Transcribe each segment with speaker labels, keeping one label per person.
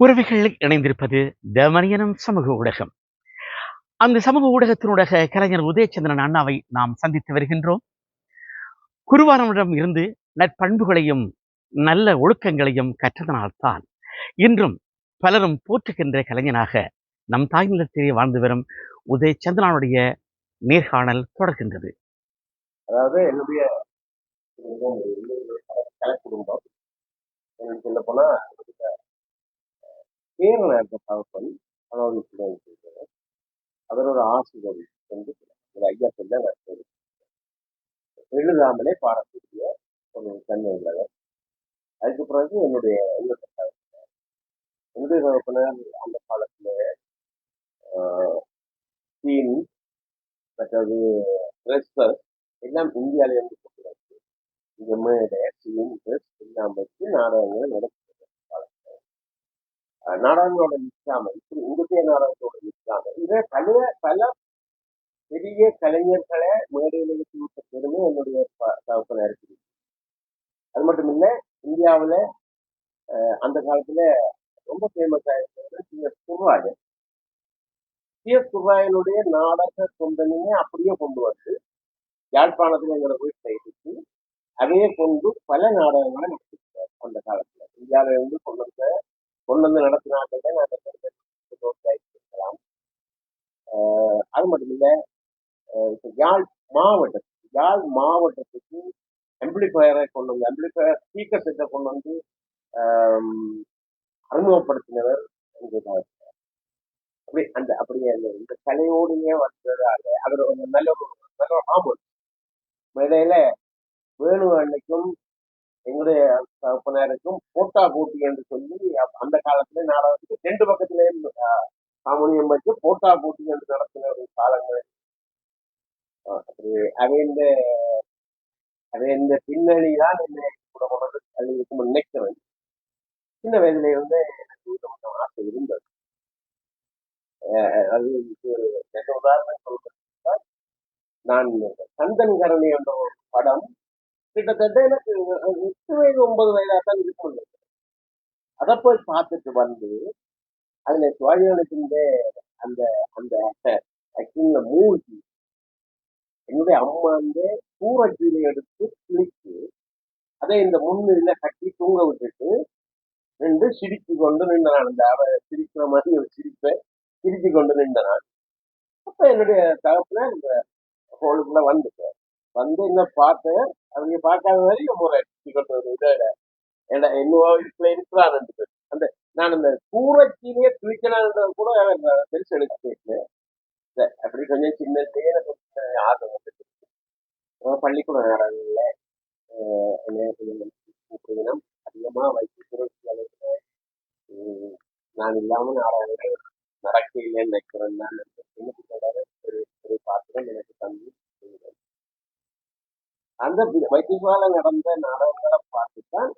Speaker 1: உறவுகள் இணைந்திருப்பது தமனியனும் சமூக ஊடகம். அந்த சமூக ஊடகத்தினூடாக கலைஞர் உதயச்சந்திரன் அண்ணாவை நாம் சந்தித்து வருகின்றோம். குருவானவரிடம் இருந்து நற்பண்புகளையும் நல்ல ஒழுக்கங்களையும் கற்றதனால்தான் இன்றும் பலரும் போற்றுகின்ற கலைஞனாக நம் தாய் நிலத்திலே வாழ்ந்து வரும் உதயச்சந்திரனுடைய நேர்காணல் தொடர்கின்றது.
Speaker 2: அதாவது என்னுடைய குடும்பம் குடும்பம் எனக்கு சொல்ல போனா கேரள இருக்க தகப்பன் அதாவது student இருக்காரு. அவரோட ஆசிரியர் வந்து ஒரு ஐயா சொல்ல எழுதாமலே பாடக்கூடிய ஒரு தன்மை உள்ளவர் அதுக்கு பிறகு என்னுடைய இன்னொரு தகப்பனார். என்னுடைய தகப்பனார் அந்த காலத்தில் சீன் மற்றது ட்ரெஸ்ஸஸ் எல்லாம் இந்தியாவிலேருந்து கொண்டு வந்து இந்த மேடை சீன் ட்ரெஸ் எல்லாம் வச்சு நாடகங்களை நடத்தி நாடகங்களோட நிற்காம இப்படி உங்களுடைய நாடகத்தோட நிற்காம இதே பல பல பெரிய கலைஞர்களை மேடையில் விட்ட பெருமை என்னுடைய ப- தகப்பனா இருக்குது. அது மட்டும் இல்ல இந்தியாவுல அஹ், அந்த காலத்துல ரொம்ப ஃபேமஸ் ஆயிருந்தது சி. எஸ். குர்ராஜன் சி. எஸ். குர்ராயனுடைய நாடக கொண்டனையே அப்படியே கொண்டு வந்து யாழ்ப்பாணத்துல எங்களை வீட்டில் இருக்கு அதையே கொண்டு பல நாடகங்களை நடத்திருக்காரு அந்த காலத்துல. இந்தியாவில இருந்து கொண்டு வந்த கொண்டு வந்து நடத்தினாங்க நாங்கள் இருக்கலாம் ஆஹ் அது மட்டும் இல்ல யாழ் மாவட்டத்துக்கு யாழ் மாவட்டத்துக்கு அம்பிளிஃபயரை கொண்டு வந்து அம்பிளிஃபயர் ஸ்பீக்கர் செட்டை கொண்டு வந்து அறிமுகப்படுத்தினவர் அப்படி அந்த அப்படியே இந்த கலையோடையே வந்ததால அவர் ஒரு நல்ல ஒரு நல்ல ஒரு ஆமாம் மேடையில வேணு அன்னைக்கும் எங்களுடைய தகப்பனாருக்கும் போட்டா போட்டி என்று சொல்லி அந்த காலத்துல நாடகத்துக்கு ரெண்டு பக்கத்திலேயும் சாமணியம் வச்சு போட்டா போட்டி என்று நடத்தின ஒரு காலங்கள். ஆஹ் அப்படி அவைந்த அவைந்த பின்னணி தான் என்னை கூட கொண்டு தள்ளி இருக்கும் நினைக்கிறேன். சின்ன வயதுல இருந்து எனக்கு இது கொஞ்சம் ஆசை இருந்தது. ஆஹ் அது ஒரு உதாரணம் சொல்றேன். நான் சந்தன் கரணி என்ற ஒரு படம் கிட்டத்தட்ட எனக்கு எட்டு வயது ஒன்பது வயதாக தான் இருக்கும் அதை போய் பார்த்துட்டு வந்து அதுல சுவாமிகளுக்கின்ற அந்த அந்த ஆக்டிங்ல மூழ்கி என்னுடைய அம்மா வந்து பூரட்டியில எடுத்து கிழிச்சு அதை இந்த முன்னில கட்டி தூங்க விட்டுட்டு நின்று சிரிச்சு கொண்டு நின்ற நான் அந்த அவ சிரிக்கிற மாதிரி ஒரு சிரிப்பை சிரிச்சு கொண்டு நின்ற நான் அப்ப என்னுடைய தகப்புல இந்த ஹோலுக்குள்ள வந்துட்டேன். வந்து என்ன பார்த்தேன் அவங்க பார்க்காத வரையும் முறை அடிச்சு கொண்டு ஒரு இதை என்ன இன்னும் வீட்டுல இருக்கிறான்னு அந்த நான் இந்த கூரைச்சிலேயே கிழிக்கலான்றது கூட அவர் பெருசு எடுக்க கேட்கல அப்படி கொஞ்சம் சின்ன எனக்கு கொஞ்சம் ஆர்வம் வந்துட்டு அப்புறம் பள்ளிக்கூட நாடகங்கள்ல ஆஹ் என்ன கொஞ்சம் கூப்பிடுவினம் அதிகமா வைத்தியத்துறை நான் இல்லாம நாடகங்கள் நடக்க இல்லைன்னு நினைக்கிறேன். நான் ஒரு ஒரு பாத்திரம் எனக்கு தந்து அந்த வைத்தியசாலை நடந்த நாடகங்களை பார்த்துதான்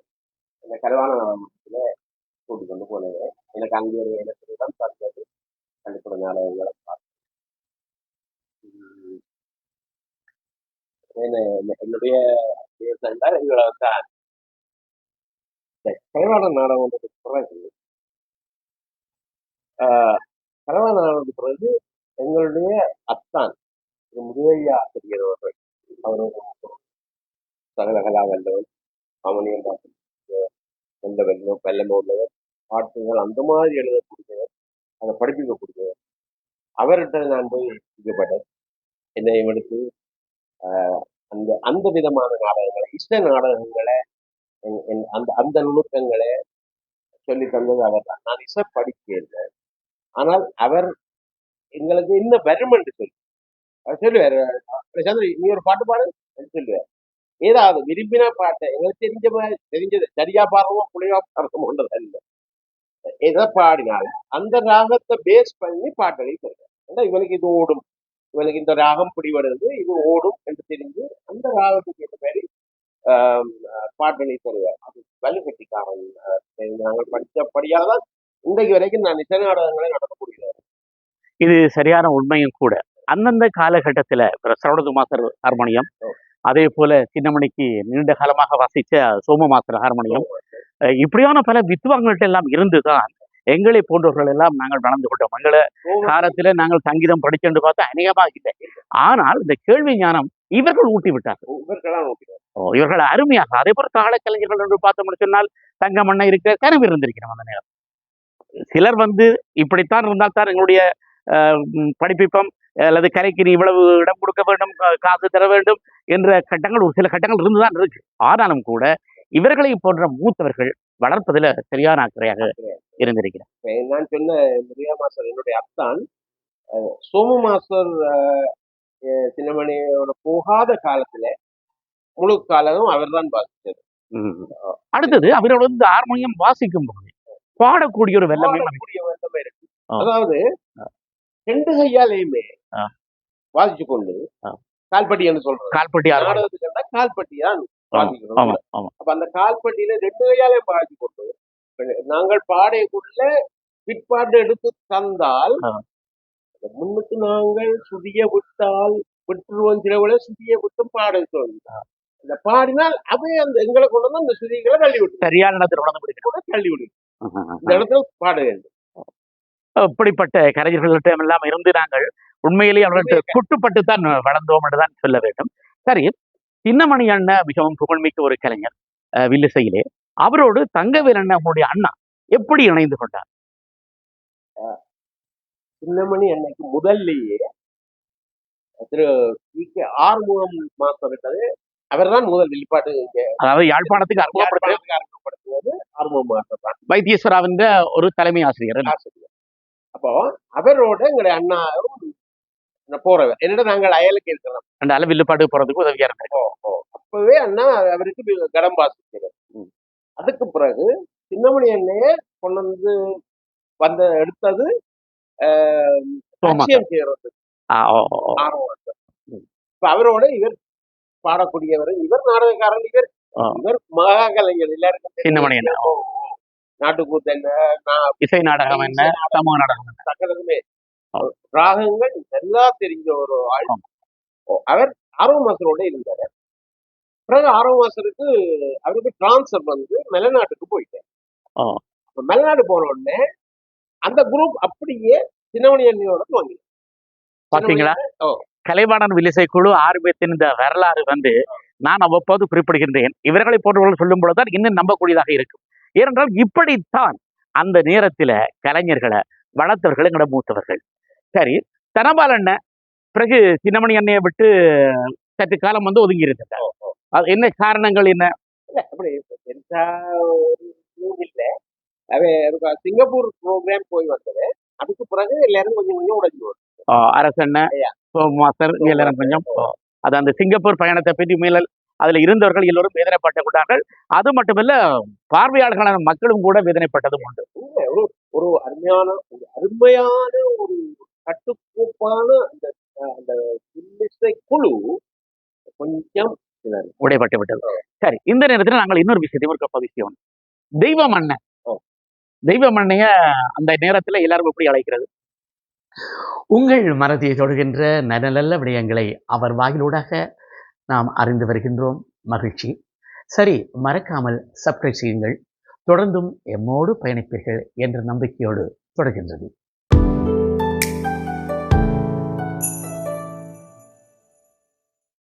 Speaker 2: இந்த கருவான நாடகத்துல கூட்டிக் கொண்டு போனேன். எனக்கு அங்கே ஒரு எனக்கு தான் பார்த்தது பள்ளிக்கூட நாடகங்களை பார்த்தேன். என்னுடைய பேசுகிற இவ்வளவு தான் கருவான நாடகம்ன்றது பிறகு கருவான நாடகத்துக்கு பிறகு எங்களுடைய அத்தான் திரு ஆசிரியர் அவர்கள் அவர் சகலகலா வல்லவன் அவனையும் எந்த வெள்ளம் வெள்ளமோ உள்ளவர் பாட்டுகள் அந்த மாதிரி எழுதக்கூடியவர் அதை படிப்பிக்கக்கூடியவர். அவர்கிட்ட நான் போய் ஈடுபட்டேன். என்னை எடுத்து ஆஹ், அந்த அந்த விதமான நாடகங்களை இஷ்ட நாடகங்களை என்- அந்த அந்த நுணுக்கங்களை சொல்லி தந்தது அவர் தான் நான் இசை படிக்கிறேன் ஆனால் அவர் எங்களுக்கு என்ன வருமென்று சொல்லி சொல்லுவார் நீ ஒரு பாட்டு பாடு சொல்லுவார். ஏதாவது விரும்பின பாட்டை எங்களுக்கு தெரிஞ்ச தெரிஞ்சது சரியா பாடுறோமோ புள்ளையா பாடுறோமோன்றது அல்ல எதை பாடினாலும் அந்த ராகத்தை பேஸ் பண்ணி பாட்டை சொல்றேன் இவனுக்கு இது ஓடும் இவனுக்கு இந்த ராகம் பிடிபடுது இது ஓடும் என்று தெரிஞ்சு அந்த ராகத்துக்கு ஏற்ற மாதிரி ஆஹ் பாட்டனை தருவார் அது வலுக்கட்டிக்காரன் நாங்கள் படித்தபடியால் தான் இன்றைக்கு வரைக்கும் நான் இசை நாடகங்களை நடத்த முடியல
Speaker 1: இது சரியான உண்மையும் கூட அந்தந்த காலகட்டத்துல சரவணது மாஸ்டர் ஹார்மோனியம் அதே போல சின்னமணிக்கு நீண்ட காலமாக வாசிச்ச சோம மாஸ்டர் ஹார்மோனியம் இப்படியான பல வித்வான்கள்ட்ட எல்லாம் இருந்துதான் எங்களை போன்றவர்கள் எல்லாம் நாங்கள் வளர்ந்து கொண்டோம். எங்களை காலத்துல நாங்கள் சங்கீதம் படிச்சென்று பார்த்தா அநேகமாக இல்லை. ஆனால் இந்த கேள்வி ஞானம் இவர்கள் ஊட்டி விட்டார்கள் இவர்கள் அருமையாக அதே போல தாள கலைஞர்கள் என்று பார்த்தோம்னு சொன்னால் தங்கமண்ணை இருக்க கனவு இருந்திருக்கிறோம் அந்த நேரம். சிலர் வந்து இப்படித்தான் இருந்தால் தான் எங்களுடைய படிப்பிப்பம் அல்லது கலைக்கு நீ இவ்வளவு இடம் கொடுக்க வேண்டும் காசு தர வேண்டும் என்ற கட்டங்கள் ஒரு சில கட்டங்கள் இருந்துதான் இருக்கு. ஆனாலும் கூட இவர்களை போன்ற மூத்தவர்கள் வளர்ப்பதில் சரியான அக்கறையாக இருந்திருக்கிறார்.
Speaker 2: நான் சொன்ன மிரியா மாஸ்டர் என்னுடைய அத்தான் சோமு மாஸ்டர் சின்னமணியோட போகாத காலத்துல முழு காலமும் அவர்தான் பாதிச்சது
Speaker 1: அடுத்தது அவரோட வந்து ஹார்மோனியம் வாசிக்கும் போது பாடக்கூடிய ஒரு வெள்ளமே
Speaker 2: இருக்கு. அதாவது ரெண்டு கையாலையுமே. வாசிச்சு கொண்டு. கால்பட்டி என்று சொல்றோம்
Speaker 1: கால்பட்டி
Speaker 2: நாடகத்துக்கு கண்டா கால்பட்டி தான்
Speaker 1: ஆமா
Speaker 2: வாசிக்கிறோம்
Speaker 1: ஆமா ஆமா.
Speaker 2: அப்ப அந்த கால்பட்டியில ரெண்டு கையாலையும் பாதிச்சு கொண்டு நாங்கள் பாடைக்குள்ள பிற்பாடு எடுத்து தந்தால் முன்னுக்கு நாங்கள் சுதிய விட்டால் விட்டுருவோம் சில விட சுதிய விட்டும் பாட சொல்லுவோம் இந்த பாடினால் அவை அந்த எங்களை கொண்டு வந்து அந்த சுதிகளை தள்ளி விட்டு
Speaker 1: சரியான இடத்தில்
Speaker 2: கூட தள்ளி விடு இந்த இடத்துல பாட வேண்டும்
Speaker 1: இப்படிப்பட்ட கலைஞர்களிடம் எல்லாம் இருந்து நாங்கள் உண்மையிலேயே அவர்கள்ட்ட குட்டுப்பட்டு தான் வளர்ந்தோம் என்று தான் சொல்ல வேண்டும். சரி சின்னமணி அண்ணன் மிகவும் புகழ்மிக்க ஒரு கலைஞர் வில்லிசையிலே. அவரோடு தங்கவேல் அண்ணன் உங்களுடைய அண்ணா எப்படி இணைந்து கொண்டார்?
Speaker 2: சின்னமணி அன்னைக்கு முதல்லயே திரு கே ஆறுமுகம் மாஸ்டர் இருக்காரு அவர்தான் முதல் வெளிப்பாட்டு
Speaker 1: அதாவது யாழ்ப்பாணத்துக்கு அறிமுகப்படுத்த
Speaker 2: யாழ்ப்பாணத்துக்கு அறிமுகப்படுத்துவது ஆறுமுகம் மாஸ்டர் தான்.
Speaker 1: வைத்தீஸ்வராவின் ஒரு தலைமை ஆசிரியர்
Speaker 2: ஆசிரியர். அப்போ அவரோட எங்களுடைய அண்ணாவும் போறவர் என்னடா நாங்கள் அயலுக்கு இருக்கிறோம்
Speaker 1: அந்த அளவில்லுப்பாடு போறதுக்கு உதவியா இருந்தார்
Speaker 2: அப்பவே அண்ணா அவருக்கு கடம் வாசிக்கிறார் அதுக்கு பிறகு சின்னமணி அண்ணைய கொண்டு வந்து வந்த எடுத்தது லட்சியம் செய்யறது. இப்ப அவரோட இவர் பாடக்கூடியவர் இவர் நாடகக்காரன் இவர். இவர் மகா கலைஞர் எல்லாருக்கும்.
Speaker 1: சின்னமணி.
Speaker 2: நாட்டுக்கூத்து என்ன?
Speaker 1: இசை நாடகம் என்ன? சமூக நாடகம் ஆ.
Speaker 2: ராகங்கள் எல்லாம் தெரிஞ்ச ஒரு ஆள். அவர் ஆர்வ மாசரோட இருந்தார். பிறகு ஆர்வ மாசருக்கு அவருக்கு டிரான்ஸ்ஃபர் வந்து மெலநாட்டுக்கு போயிட்டார். மெலநாடு போன உடனே அந்த குரூப் அப்படியே சின்னமணி அண்ணியோட வாங்கி
Speaker 1: பாத்தீங்களா? கலைவாணன் வில்லிசை குழு ஆர்வத்தின் இந்த வரலாறு வந்து நான் அவ்வப்போது குறிப்பிடுகின்றேன். இவர்களை போன்றவர்கள் சொல்லும் பொழுதுதான் இன்னும் நம்பக்கூடியதாக இருக்கும். ஏனென்றால் இப்படித்தான் அந்த நேரத்துல கலைஞர்களை வளர்த்தவர்கள் எங்களோட மூத்தவர்கள். சரி தனபால் அண்ணன் பிறகு சின்னமணி அண்ணையை விட்டு சற்று காலம் வந்து ஒதுங்கி இருந்தார் அது என்ன காரணங்கள் என்ன?
Speaker 2: அப்படி இல்ல. அவன் சிங்கப்பூர் ப்ரோக்ராம் போய் வந்தது. அதுக்கு பிறகு எல்லாரும் கொஞ்சம் கொஞ்சம் உடைஞ்சு
Speaker 1: அரசண்ண. மாஸ்டர் எல்லாரும் கொஞ்சம். அது அந்த சிங்கப்பூர் பயணத்தை பற்றி மேலல் அதுல இருந்தவர்கள் எல்லோரும் வேதனைப்பட்டு கொண்டார்கள். அது மட்டுமல்ல பார்வையாளர்களான மக்களும் கூட வேதனைப்பட்டதும் உண்டு.
Speaker 2: ஒரு அருமையான ஒரு அருமையான ஒரு கட்டுக்கோப்பான அந்த அந்த குழு கொஞ்சம்.
Speaker 1: உடைப்பட்டு விட்டது. சரி இந்த நேரத்தில் நாங்கள் இன்னொரு விஷயத்தையும் ஒரு தெய்வம் அண்ணன்
Speaker 2: ஓ.
Speaker 1: தெய்வம் அண்ணைய அந்த நேரத்துல எல்லாரும் எப்படி அழைக்கிறது? உங்கள் மனதியை தொடுகின்ற நல்ல நல்ல விடயங்களை அவர் வாயிலூடாக நாம் அறிந்து வருகின்றோம். மகிழ்ச்சி. சரி மறக்காமல் சப்ஸ்கிரைப் செய்யுங்கள். தொடர்ந்தும் எம்மோடு பயணிப்பீர்கள் என்ற நம்பிக்கையோடு தொடர்கின்றது.